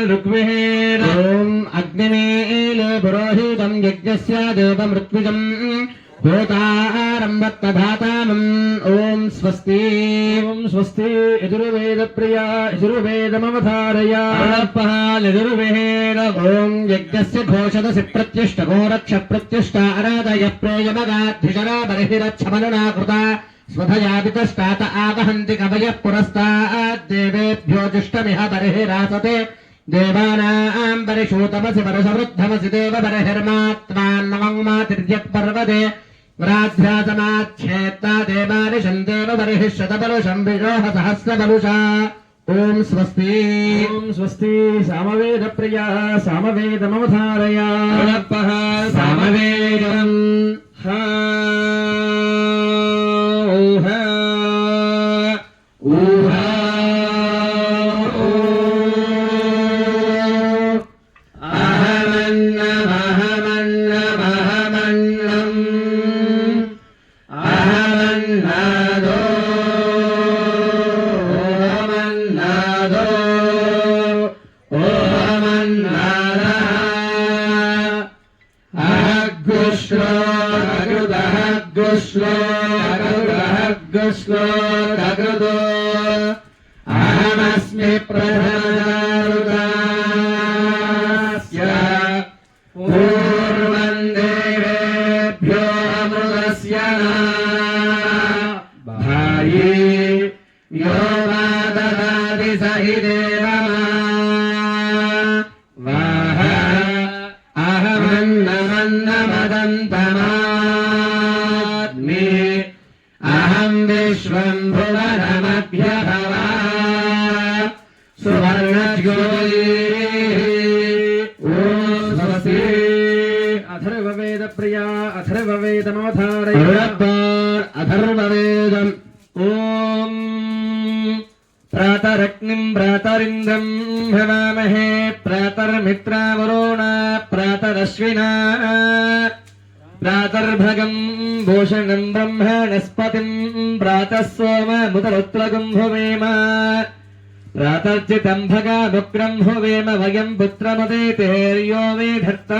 ऋग्वेद ॐ अग्निमीले पुरोहितं यज्ञस्य देवमृत्विजम् भूतारं वत्तधातामम् ॐ स्वस्ति ॐ स्वस्ति यजुर्वेदप्रिया यजुर्वेदमवधारय अर्णपः यजुर्वेद ॐ यज्ञस्य घोषदसि प्रत्युष्टको रक्ष प्रत्युष्ट आराधय प्रेयमगाधिशरा बर्हिरच्छमनना कृता स्वधया वितष्टात आवहन्ति कवयः पुरस्ताद्देवेभ्यो जुष्टमिह बर्हिरासते देवानाम् परिशूतमसि वर्षवृद्धमसि देव बर्हिर्मात्मान्नवम् मातिर्यत्पर्वते राध्यासमाच्छेत्ता देवानिशम् देव बर्हिः शतबलुषम् विशोह सहस्रबलुषा ॐ स्वस्ति ॐ स्वस्ति सामवेदप्रिया सामवेदमवधारय अर्णपः सामवेदम् हा पूर्वम् देवेभ्यो अमृतस्य भाये यो वा ददाति स हि देवमा గరుడద్వార్ అధర్వవేదం ఓం ప్రాతరగ్నిం ప్రాతరింద్రం హవామహే ప్రాతర్మిత్రావరుణ ప్రాతరశ్వినా ప్రాతర్భగం భూషణం బ్రహ్మణస్పతిం ప్రాతः సోమముతరుత్రగం హువేమ ప్రాతర్జితం భగానుగ్రం హువేమ వయం పుత్రమదేతేర్యో మే ధర్త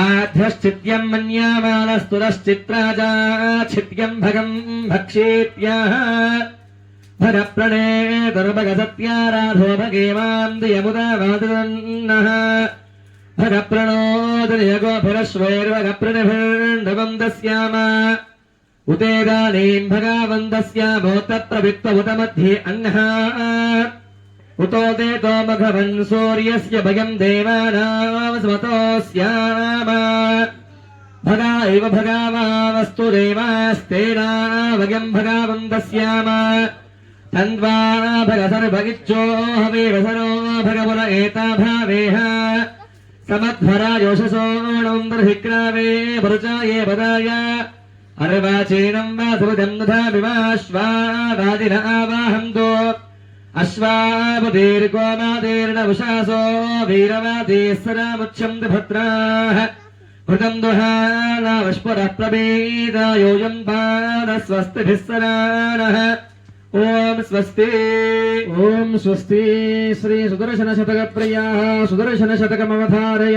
आध्यश्चित्यम् मन्यामानस्तुरश्चित्राजाच्छित्यम् भगम् भक्षेत्याः भरप्रणे दुर्भगसत्याराधो भगेमाम् दियमुदावादन्नः भगप्रणोदयगोभिरश्वैर्वगप्रणिभिर्नवम् दस्याम उतेदानीम् भगावन्दस्यामोत्तप्रवित्त उत मध्ये अह्नः उतो देतो मघवन् सूर्यस्य भगम् देवानाम् स्वतोऽस्याम भगा इव भगावावस्तु देवास्तेना भगम् भगावन्दस्याम तन्वा भगसर्भगिच्छो हवेवसरो भगवुर एता भावेह समध्वरा योषसोणम् बर्हिक्रावे भरुचाये पदाय अर्वाचीनम् वा सुहृदम् दधामिवाश्वादिन आवाहन्तो अश्वाबुदीर्गोमादीर्न उषासो वीरवादीस्सरामुच्छम् भद्राः हृदम् दुहानावष्पुरः प्रभेद योऽयम् पानस्वस्तिभिः सराणः ॐ स्वस्ति ॐ स्वस्ति श्री सुदर्शनशतकप्रियाः सुदर्शनशतकमवधारय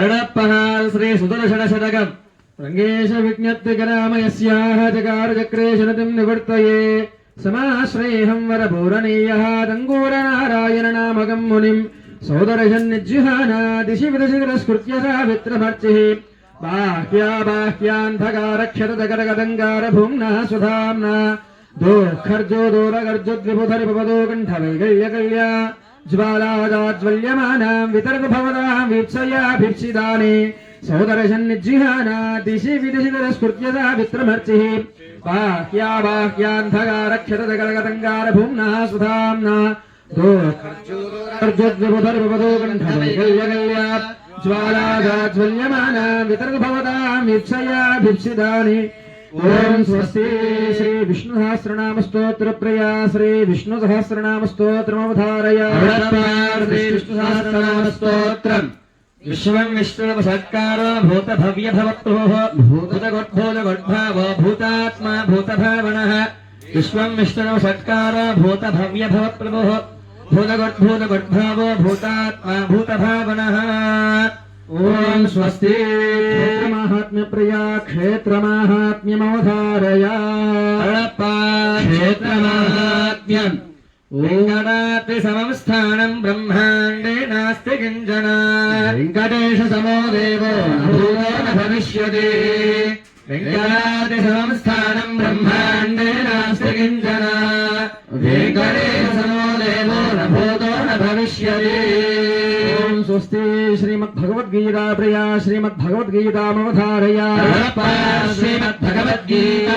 अर्णपः श्री सुदर्शनशतकम् रङ्गेश विज्ञप्तिकरामयस्याः चकारचक्रे शनतिम् निवर्तये సమాశ్రయేహం వరపూరణీయ దంగూర నారాయణ నామగం ముని సోదరజన్నిజ్జుహానాదిశి విదశిరస్కృత్య సావిత్రమర్చి బాహ్యా బాహ్యాంధకారక్షత జగదగదంగార భూమ్నా సుధామ్నా దోఖర్జో దూరగర్జుద్విబుధరిపదో కంఠవైగల్యకల్య జ్వాలాదాజ్వల్యమానాం వితరత భవదాం వీప్సయాభిప్సిదాని సోదరజన్నిజ్జుహానాదిశి విదశిరస్కృత్య సావిత్రమర్చి बाह्याबाह्यान्धकारक्षतगलगतङ्गार भुम्नः सुधाम्ना दोर्जुद्विबुधर्वदोकण्ठवैकल्यकल्या ज्वालादाज्वल्यमाना वितर्भवतामीप्सयाभिप्सितानि ॐ स्वस्ति श्रीविष्णुसहस्रनामस्तोत्रप्रया श्रीविष्णुसहस्रनामस्तोत्रमवधारय श्रीविष्णुसहस्रनामस्तोत्रम् विश्वम् विष्णुसत्कार भूतभव्यभवत्रोः भूतगोद्भूतगोद्भाव भूतात्मा भूतभावनः। विश्वम् विष्णुसत्कार भूतभव्यभवप्रभोः भूतगोद्भूतगोद्भावो भूतात्मा भूतभावनः। ॐ स्वस्ति। क्षेत्रमाहात्म्यप्रिया क्षेत्रमाहात्म्यमवधारया। क्षेत्रमाहात्म्यम्। लिङ्गदात्रिसमं स्थानम् ब्रह्माण्डे। నాస్తి కించన వెంకటేశ సమో దేవో భవిష్యతి వెంకటాద్రి సమం స్థానం బ్రహ్మాండే నాస్తి కించన వెంకటేశ సమో దేవో న భూతో న భవిష్యతి ఓం స్వస్తి శ్రీమద్భగవద్గీతా ప్రియా శ్రీమద్భగవద్గీతామవధారయ హరప్పా శ్రీమద్భగవద్గీత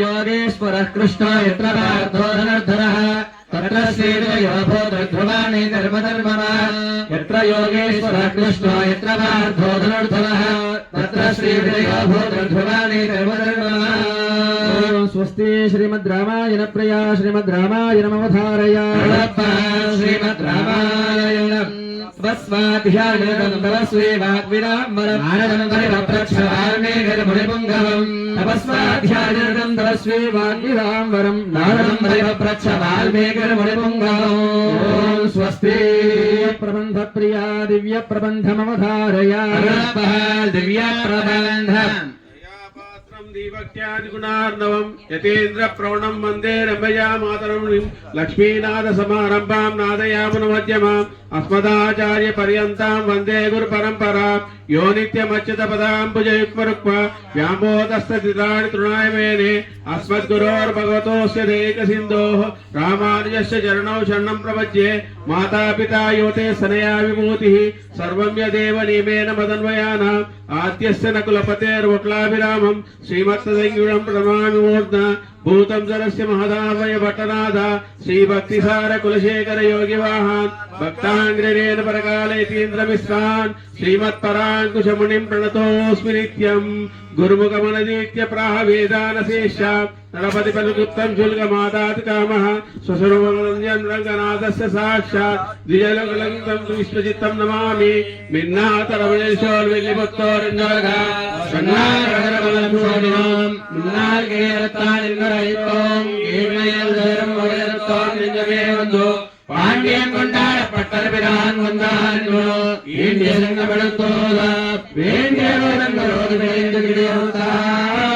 యోగేశ్వరः కృష్ణో యత్ర పార్థో ధనుర్ధరः తత్ర శ్రీర్వయో భూతధ్రువాణి ధర్మధర్మమా యత్ర యోగేశ్వరः కృష్ణో యత్ర పార్థో ధనుర్ధరः తత్ర శ్రీర్వయో భూతధ్రువాణి ధర్మధర్మమా ఓం స్వస్తి శ్రీమద్ రామాయణ ప్రియా తవ శ్రీవాగ్విరామరం నారదం ఓం స్వస్తి ప్రబంధ ప్రియా దివ్య ప్రబంధమవధారయ దివ్య ప్రబంధం దీవక్త్యాదిగుణార్ణవం యతేంద్ర ప్రవణం వందే రమయా మాతరం లక్ష్మీనాథ సమారంభాం నాదయామున మధ్యమాం అస్మదాచార్య పర్యంతం వందే గురు పరంపరా యో నిత్యమచ్యుత పదాంబుజయుక్మరుక్వ వ్యామోదస్తతిరాణి తృణాయ మేనే అస్మద్గురోర్భగవతోస్య దేక సింధో రామానుజస్య చరణౌ శరణం ప్రపద్యే మాతాపితా యోతే సనయా విమూతిः సర్వం యదేవ నియమేన మదన్వయానాం ఆద్యస్య నకులపతేర్వక్లాభిరామం శ్రీమత్సంగుణం ప్రణమామి మూర్ధ భూతం సరస్య మహదావయ శ్రీ భక్తిసార కులశేఖర యోగి వాహాన్ భక్తాంగ్రేణ పరకాలయతీంద్రమిశ్రాన్ శ్రీమత్పరాంకుశమునిం ప్రణతోస్మి నిత్యం గురుముఖమనదీత్య ప్రాహ వేదానశేష नरपति पदुगुप्तं शुल्कमादाति कामः स्वस्वरूपमनन्द्यन्रङ्गनाथस्य साक्षात् द्विजलोकलङ्कं विश्वचित्तं नमामि மின்னாத்தரவழிசோர் பாண்டியன் கொண்டாட பட்டர்பிரான் வந்தான் வேண்டிய சங்கமெடுத்தோதா வேண்டிய விளைந்து கிடையாது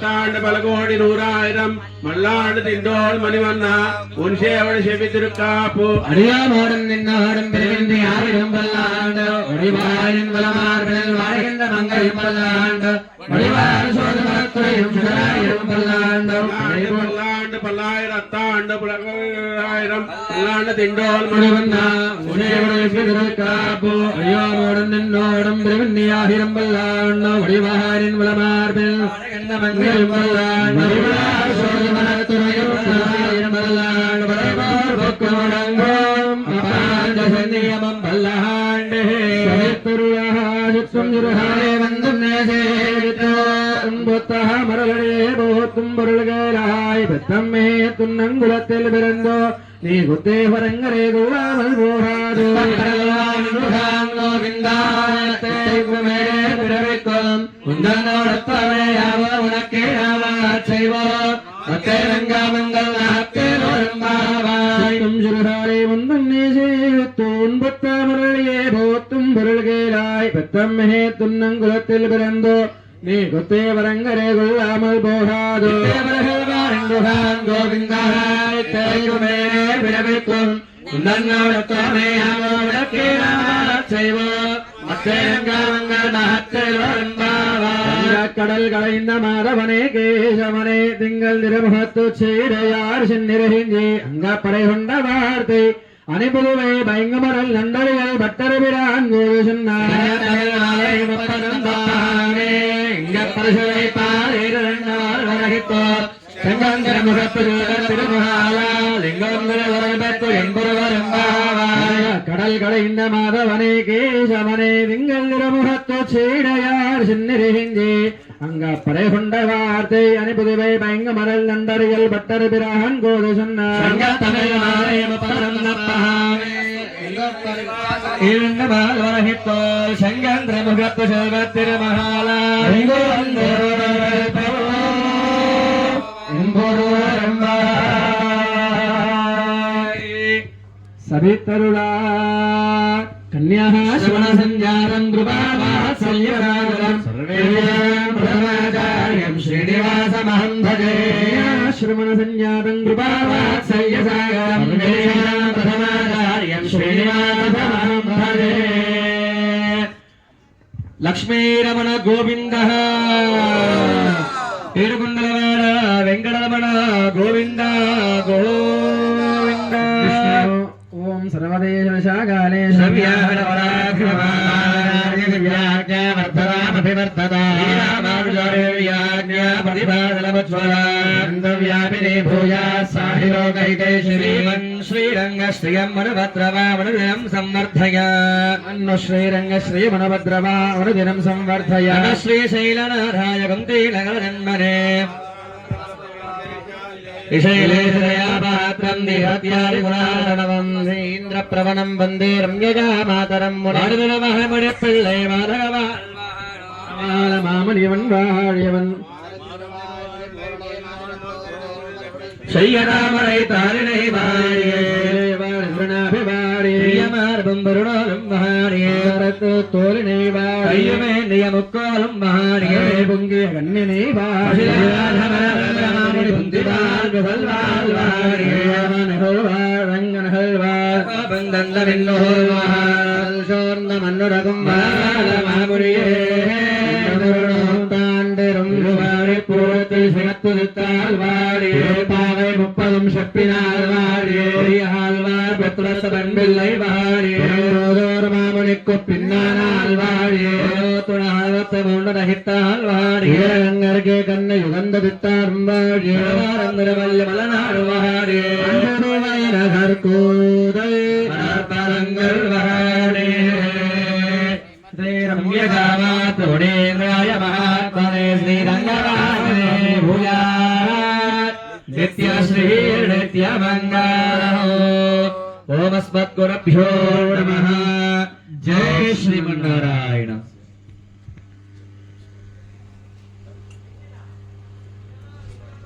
പത്താണ്ട് പല കോടി നൂറായിരം മള്ളാണ്ട് തിണ്ടോൾ മണി വന്ന ഉൻഷേവൾ ശെപിത്തിരുക്കാപ്പു അറിയാമോടും നിന്നോടും പെരുവിന്റെ ആരും വല്ലാണ്ട് ഒടിവാരും വലമാർബിൽ മംഗളം വല്ലാണ്ട് ഒടിവാരും സോദമത്രയും വല്ലാണ്ട് പല്ലായിരത്താണ്ട് പുലകവും ആയിരം അല്ലാണ്ട് തിണ്ടോൾ മുഴുവന്ന കാപ്പോ അയ്യോടം നിന്നോടം ദ്രവണ്യാഹിരം വല്ലാണ്ട ഒടിവാരൻ വിളമാർപ്പിൽ നിയമം വല്ലാണ്ട് മരളേ ബോത്തും പൊരുളുകാരായി തമ്മേ തുന്നങ്കുളത്തിൽ പിറന്തോ நீ குத்தேவரங்கரே கூடாமல் போகாது பிறவிக்கும் குந்தனோடத்தவையாவோ உனக்கே நாவார் செய்வோ ரங்காமங்கள் சிறுகாரை வந்தன்னே செய்யத்தோன் பத்தாமருளியே போத்தும் பொருள்கேராய் பெத்தம்மே துன்னங்குலத்தில் பிறந்தோ நீ குத்தேவரங்கரே கொள்ளாமல் போகாதோ முகாம் கோவிந்தாய் தெரியுமே விடவிக்கும் உன்னோடத்தோமே செய்வோம் கடல்களை இந்த மாதவனே கேசவனே திங்கள் திருமுகத்து சீடையார் சென்னிறகின்றி அங்க படை கொண்ட வார்த்தை. அனைபுதுவை பயங்கமரல் நண்டறிகள் பட்டரபிரான் கோவிசன் இங்க பரிசு லிங்காந்திர முகத்திருவர திருமுகாலா லிங்கோந்திர வரவேற்பு என்பருவரம்பாவாய கடல் கடைந்த மாதவனே கேசவனே லிங்கந்திர முகத்து சீடையார் சின்னிருகின்றே அங்க படை கொண்ட வார்த்தை அனுப்புதுவை பயங்க மரல் நண்டறியல் பட்டர் பிரான் கோது சொன்னார் இருந்த பால் வரகிப்போர் సవితరులా కన్యా శ్రవణ సంజారం సర్వేంద్రమాచార్యం శ్రీనివాసమహం భజే శ్రవణ సంజాతం కృపావాత్సల్య శ్రీనివాసమహం భజే లక్ష్మీరమణ గోవింద ఓం సర్వదేశకాలే వ్యాపినే భూయా సాహిలోకైతే శ్రీమన్ శ్రీరంగ శ్రియం మనుభద్రవామనుదినం సంవర్ధయ అన్ను శ్రీరంగ శ్రీ இந்திரபிரவணம் வந்தே ரம்யஜா மாதரம் முனர்வினமகமுடி பிள்ளை மாதகவா மாமணியவன் வாழியவன் செய்யராமரை தாரிணை வாழியே பிரியமார்பம் வருணோலும் மகாரியே வரத்து தோலினை வாழியமே நியமுக்கோலும் மகாரியே பொங்கிய கண்ணினை வாழியே ோர்ந்த மன்னுரகும் தாண்டிரும் பூரத்தை சிகத்துதித்தால் வாடியே பாவை முப்பதும் செப்பினால் வாடியே ஆழ்வார் பெற்றுரச பண்பில்லை வாடியே மாமுனிக்கு பின்னானால் வாடியே துணாவத்தை மூன்று நகித்தால் வாடியே மலநாடு மகாடே நகர் கோதை பரங்கள் மகாடே ஸ்ரீரம்யகாமாத்தோடே ராய மகாத்மனே ஸ்ரீரங்கராஜனே பூயா நித்யஸ்ரீ நித்யமங்கலோ ஓமஸ்மத்குரபியோ நமஹா